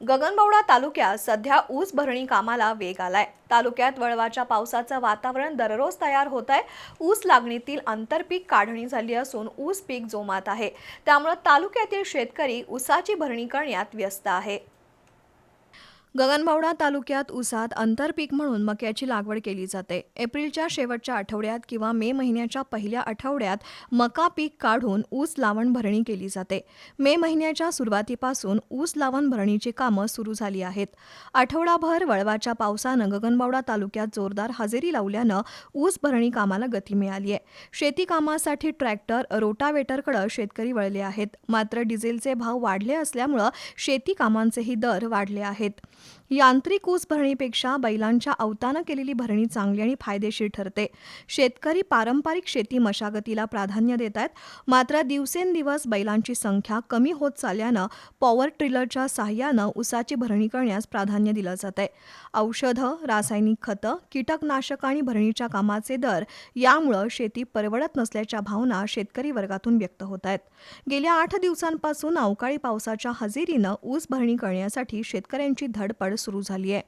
गगनबावडा तालुक्यात सध्या ऊस भरणी कामाला वेग आलाय. तालुक्यात वळवाच्या पावसाचं वातावरण दररोज तयार होत आहे ऊस लागणीतील आंतरपीक काढणी झाली असून ऊस पीक जोमात आहे. त्यामुळे तालुक्यातील शेतकरी ऊसाची भरणी करण्यात व्यस्त आहे. गगनबावडा तालुक्यात ऊसात आंतरपीक म्हणून मक्याची लागवड केली जाते. एप्रिलच्या शेवटच्या आठवड्यात किंवा मे महिन्याच्या पहिल्या आठवड्यात मका पीक काढून ऊस लावण भरणी केली जाते. मे महिन्याच्या सुरुवातीपासून ऊस लावण भरणीची कामं सुरू झाली आहेत. आठवडाभर वळवाच्या पावसानं गगनबावडा तालुक्यात जोरदार हजेरी लावल्यानं ऊस भरणी कामाला गती मिळाली आहे. शेती कामासाठी ट्रॅक्टर रोटावेटरकडे शेतकरी वळले आहेत. मात्र डिझेलचे भाव वाढले असल्यामुळं शेती कामांचेही दर वाढले आहेत. यांत्रिक ऊस भरणीपेक्षा बैलांच्या अवतानं केलेली भरणी चांगली आणि फायदेशीर ठरते. शेतकरी पारंपरिक शेती मशागतीला प्राधान्य देत आहेत मात्र दिवसेंदिवस बैलांची संख्या कमी होत चालल्यानं पॉवर ट्रिलरच्या सहाय्यानं ऊसाची भरणी करण्यास प्राधान्य दिलं जात आहे औषधं रासायनिक खतं कीटकनाशक आणि भरणीच्या कामाचे दर यामुळं शेती परवडत नसल्याच्या भावना शेतकरी वर्गातून व्यक्त होत आहेत गेल्या आठ दिवसांपासून अवकाळी पावसाच्या हजेरीनं ऊस भरणी करण्यासाठी शेतकऱ्यांची धडपड सुरू झाली आहे.